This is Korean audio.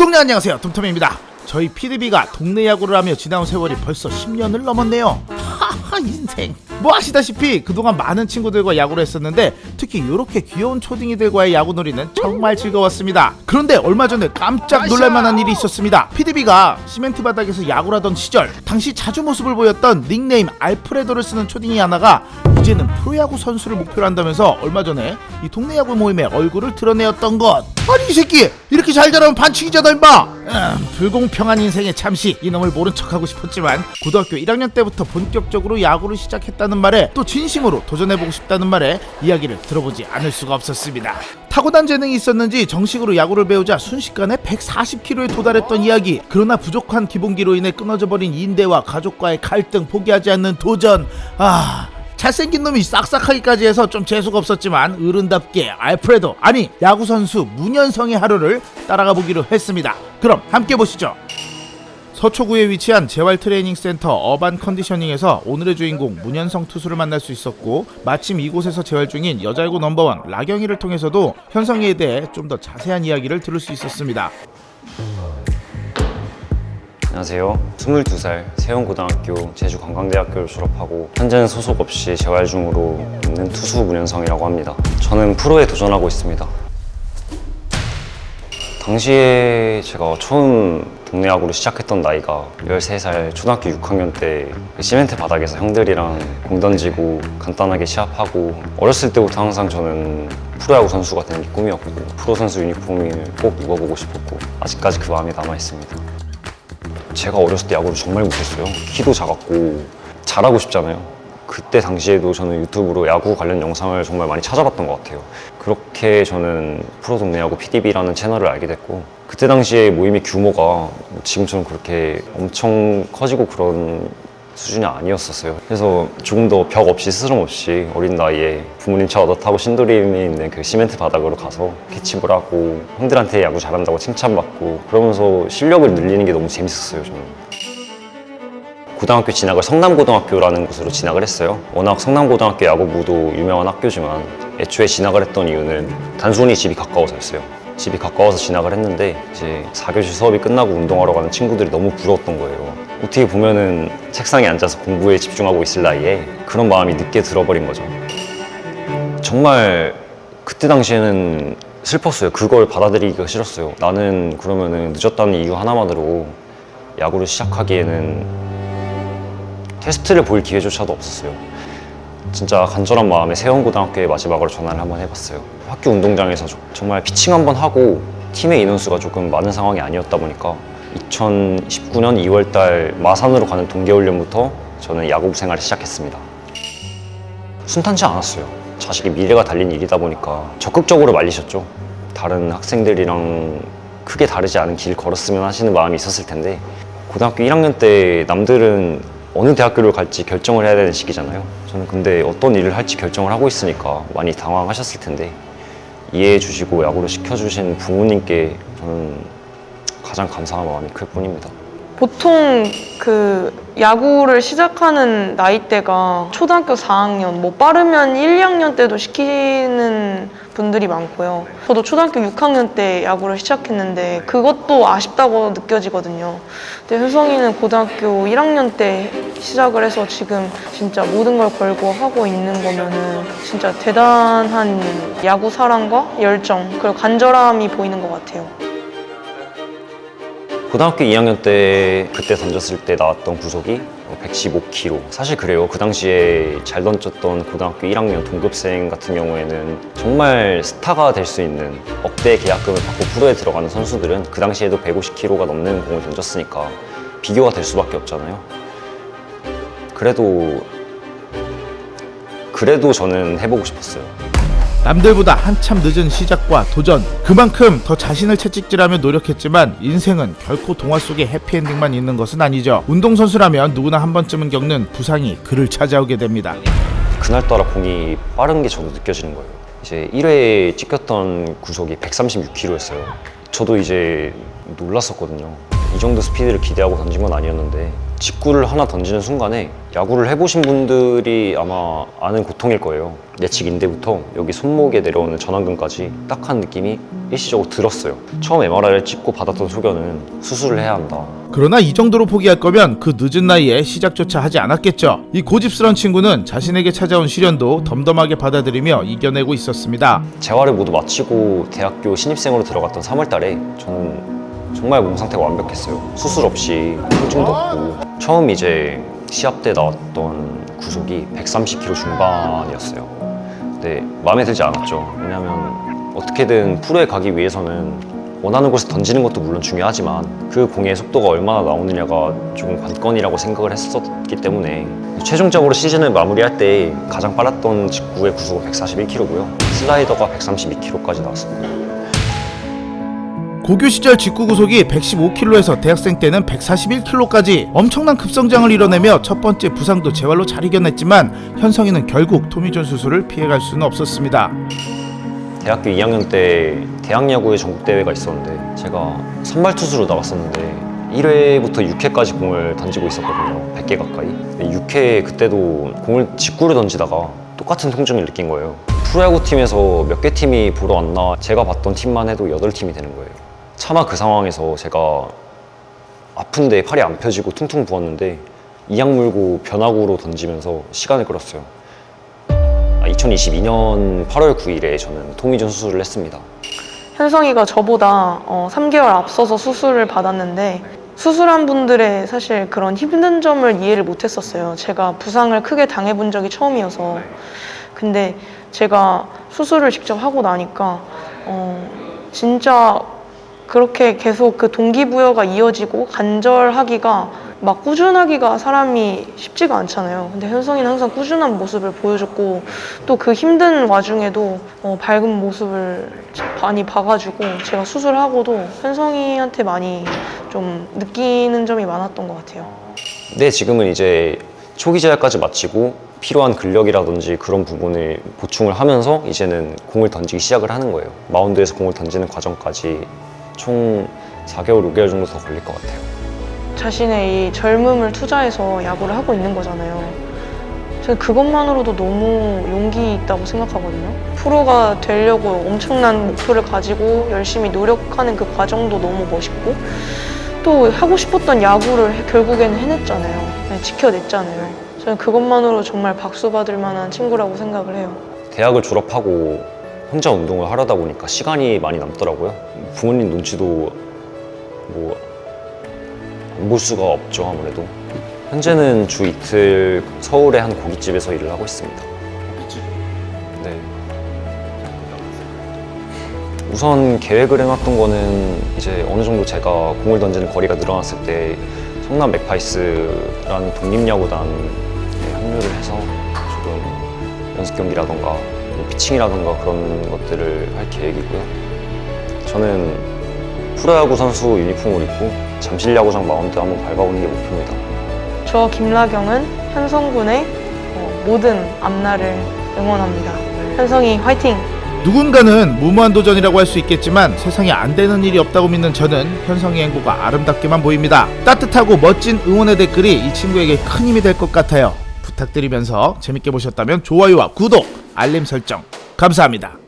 구독자 안녕하세요. 톰톰입니다. 저희 PDB가 동네 야구를 하며 지나온 세월이 벌써 10년을 넘었네요 인생. 뭐 아시다시피 그동안 많은 친구들과 야구를 했었는데 특히 이렇게 귀여운 초딩이들과의 야구놀이는 정말 즐거웠습니다. 그런데 얼마 전에 깜짝 놀랄만한 일이 있었습니다. PDB가 시멘트 바닥에서 야구를 하던 시절 당시 자주 모습을 보였던 닉네임 알프레도를 쓰는 초딩이 하나가 이제는 프로야구 선수를 목표로 한다면서 얼마 전에 이 동네 야구 모임에 얼굴을 드러내었던 것. 아니 이 새끼! 이렇게 잘 자라면 반칙이잖아 임마! 음, 불공평한 인생의 잠시 이놈을 모른 척하고 싶었지만 고등학교 1학년 때부터 본격적으로 야구를 시작했다는 말에 또 진심으로 도전해보고 싶다는 말에 이야기를 들어보지 않을 수가 없었습니다 타고난 재능이 있었는지 정식으로 야구를 배우자 순식간에 140kg에 도달했던 이야기 그러나 부족한 기본기로 인해 끊어져 버린 인대와 가족과의 갈등 포기하지 않는 도전 아 잘생긴 놈이 싹싹하기까지 해서 좀 재수가 없었지만 어른답게 알프레도 아니 야구 선수 문현성의 하루를 따라가 보기로 했습니다. 그럼 함께 보시죠. 서초구에 위치한 재활 트레이닝 센터 어반 컨디셔닝에서 오늘의 주인공 문현성 투수를 만날 수 있었고 마침 이곳에서 재활 중인 여자야구 넘버원 라경이를 통해서도 현성이에 대해 좀 더 자세한 이야기를 들을 수 있었습니다. 안녕하세요. 22살 세운고등학교 제주관광대학교를 졸업하고 현재는 소속 없이 재활 중으로 있는 투수 문현성이라고 합니다. 저는 프로에 도전하고 있습니다. 당시에 제가 처음 동네 야구를 시작했던 나이가 13살 초등학교 6학년 때그 시멘트 바닥에서 형들이랑 공 던지고 간단하게 시합하고 어렸을 때부터 항상 저는 프로야구 선수가 되는 게 꿈이었고 프로 선수 유니폼을 꼭 입어보고 싶었고 아직까지 그 마음이 남아있습니다. 제가 어렸을 때 야구를 정말 못했어요. 키도 작았고 잘하고 싶잖아요. 그때 당시에도 저는 유튜브로 야구 관련 영상을 정말 많이 찾아봤던 것 같아요. 그렇게 저는 프로 동네 야구 PDB라는 채널을 알게 됐고 그때 당시에 모임의 규모가 뭐 지금처럼 그렇게 엄청 커지고 그런 수준이 아니었었어요. 그래서 조금 더 벽 없이 스스럼 없이 어린 나이에 부모님 차 얻어 타고 신도림에 있는 그 시멘트 바닥으로 가서 캐치볼 하고 형들한테 야구 잘한다고 칭찬받고 그러면서 실력을 늘리는 게 너무 재밌었어요. 저는. 고등학교 진학을 성남고등학교라는 곳으로 진학을 했어요. 워낙 성남고등학교 야구부도 유명한 학교지만 애초에 진학을 했던 이유는 단순히 집이 가까워서였어요. 집이 가까워서 진학을 했는데 이제 4교시 수업이 끝나고 운동하러 가는 친구들이 너무 부러웠던 거예요. 어떻게 보면은 책상에 앉아서 공부에 집중하고 있을 나이에 그런 마음이 늦게 들어버린 거죠. 정말 그때 당시에는 슬펐어요. 그걸 받아들이기가 싫었어요. 나는 그러면은 늦었다는 이유 하나만으로 야구를 시작하기에는 테스트를 볼 기회조차도 없었어요. 진짜 간절한 마음에 세원고등학교에 마지막으로 전화를 한번 해봤어요. 학교 운동장에서 저- 정말 피칭 한번 하고 팀의 인원수가 조금 많은 상황이 아니었다 보니까 2019년 2월 달 마산으로 가는 동계훈련부터 저는 야구 생활을 시작했습니다. 순탄치 않았어요. 자식의 미래가 달린 일이다 보니까 적극적으로 말리셨죠. 다른 학생들이랑 크게 다르지 않은 길 걸었으면 하시는 마음이 있었을 텐데 고등학교 1학년 때 남들은 어느 대학교를 갈지 결정을 해야 되는 시기잖아요. 저는 근데 어떤 일을 할지 결정을 하고 있으니까 많이 당황하셨을 텐데 이해해 주시고 야구를 시켜주신 부모님께 저는 가장 감사한 마음이 클 뿐입니다. 보통 그 야구를 시작하는 나이대가 초등학교 4학년, 뭐 빠르면 1, 2학년 때도 시키는 분들이 많고요. 저도 초등학교 6학년 때 야구를 시작했는데 그것도 아쉽다고 느껴지거든요. 근데 효성이는 고등학교 1학년 때 시작을 해서 지금 진짜 모든 걸 걸고 하고 있는 거면은 진짜 대단한 야구 사랑과 열정 그리고 간절함이 보이는 것 같아요. 고등학교 2학년 때 그때 던졌을 때 나왔던 구속이 115kg. 사실 그래요. 그 당시에 잘 던졌던 고등학교 1학년 동급생 같은 경우에는 정말 스타가 될 수 있는 억대 계약금을 받고 프로에 들어가는 선수들은 그 당시에도 150kg가 넘는 공을 던졌으니까 비교가 될 수밖에 없잖아요. 그래도 그래도 저는 해보고 싶었어요. 남들보다 한참 늦은 시작과 도전 그만큼 더 자신을 채찍질하며 노력했지만 인생은 결코 동화 속의 해피엔딩만 있는 것은 아니죠 운동선수라면 누구나 한 번쯤은 겪는 부상이 그를 찾아오게 됩니다 그날따라 공이 빠른 게 저도 느껴지는 거예요. 이제 1회에 찍혔던 구속이 136km였어요. 저도 이제 놀랐었거든요. 이 정도 스피드를 기대하고 던진 건 아니었는데 직구를 하나 던지는 순간에 야구를 해보신 분들이 아마 아는 고통일 거예요. 내측 인대부터 여기 손목에 내려오는 전완근까지 딱한 느낌이 일시적으로 들었어요. 처음 MRI를 찍고 받았던 소견은 수술을 해야 한다. 그러나 이 정도로 포기할 거면 그 늦은 나이에 시작조차 하지 않았겠죠. 이 고집스런 친구는 자신에게 찾아온 시련도 덤덤하게 받아들이며 이겨내고 있었습니다. 재활을 모두 마치고 대학교 신입생으로 들어갔던 3월달에 저는 정말 몸 상태가 완벽했어요. 수술 없이 통증도 없고 처음 이제 시합 때 나왔던 구속이 130kg 중반이었어요. 근데 마음에 들지 않았죠. 왜냐면 어떻게든 프로에 가기 위해서는 원하는 곳에 던지는 것도 물론 중요하지만 그 공의 속도가 얼마나 나오느냐가 조금 관건이라고 생각을 했었기 때문에 최종적으로 시즌을 마무리할 때 가장 빨랐던 직구의 구속은 141kg고요. 슬라이더가 132kg까지 나왔습니다. 고교 시절 직구 구속이 115kg에서 대학생 때는 141kg까지 엄청난 급성장을 이뤄내며 첫 번째 부상도 재활로 잘 이겨냈지만 현성이는 결국 토미존 수술을 피해갈 수는 없었습니다. 대학교 2학년 때 대학 야구의 전국 대회가 있었는데 제가 선발 투수로 나갔었는데 1회부터 6회까지 공을 던지고 있었거든요. 100개 가까이. 6회 그때도 공을 직구로 던지다가 똑같은 통증을 느낀 거예요. 프로야구 팀에서 몇 개 팀이 보러 왔나 제가 봤던 팀만 해도 8팀이 되는 거예요 차마 그 상황에서 제가 아픈데 팔이 안 펴지고 퉁퉁 부었는데 이악 물고 변화구로 던지면서 시간을 끌었어요 2022년 8월 9일에 저는 토미존 수술을 했습니다. 현성이가 저보다 어, 3개월 앞서서 수술을 받았는데 수술한 분들의 사실 그런 힘든 점을 이해를 못했었어요. 제가 부상을 크게 당해본 적이 처음이어서 근데 제가 수술을 직접 하고 나니까 어, 진짜 그렇게 계속 그 동기부여가 이어지고 간절하기가 막 꾸준하기가 사람이 쉽지가 않잖아요. 근데 현성이는 항상 꾸준한 모습을 보여줬고 또 그 힘든 와중에도 어, 밝은 모습을 많이 봐가지고 제가 수술하고도 현성이한테 많이 좀 느끼는 점이 많았던 것 같아요. 네, 지금은 이제 초기 재활까지 마치고 필요한 근력이라든지 그런 부분을 보충을 하면서 이제는 공을 던지기 시작을 하는 거예요. 마운드에서 공을 던지는 과정까지 총 4개월, 5개월 정도 더 걸릴 것 같아요. 자신의 이 젊음을 투자해서 야구를 하고 있는 거잖아요. 저는 그것만으로도 너무 용기 있다고 생각하거든요. 프로가 되려고 엄청난 목표를 가지고 열심히 노력하는 그 과정도 너무 멋있고 또 하고 싶었던 야구를 해- 결국에는 해냈잖아요. 네, 지켜냈잖아요. 저는 그것만으로 정말 박수 받을 만한 친구라고 생각을 해요. 대학을 졸업하고 혼자 운동을 하려다 보니까 시간이 많이 남더라고요. 부모님 눈치도 뭐 안 볼 수가 없죠 아무래도. 현재는 주 이틀 서울의 한 고깃집에서 일을 하고 있습니다. 네. 우선 계획을 해놨던 거는 이제 어느 정도 제가 공을 던지는 거리가 늘어났을 때 성남 맥파이스라는 독립야구단에 합류를 해서 조금 연습 경기라던가 뭐 피칭이라던가 그런 것들을 할 계획이고요. 저는 프로야구 선수 유니폼을 입고 잠실 야구장 마운드 한번 밟아보는 게 목표입니다. 저 김라경은 현성군의 어, 모든 앞날을 응원합니다. 현성이 화이팅! 누군가는 무모한 도전이라고 할 수 있겠지만 세상에 안 되는 일이 없다고 믿는 저는 현성의 행보가 아름답게만 보입니다. 따뜻하고 멋진 응원의 댓글이 이 친구에게 큰 힘이 될 것 같아요. 부탁드리면서 재밌게 보셨다면 좋아요와 구독, 알림 설정 감사합니다.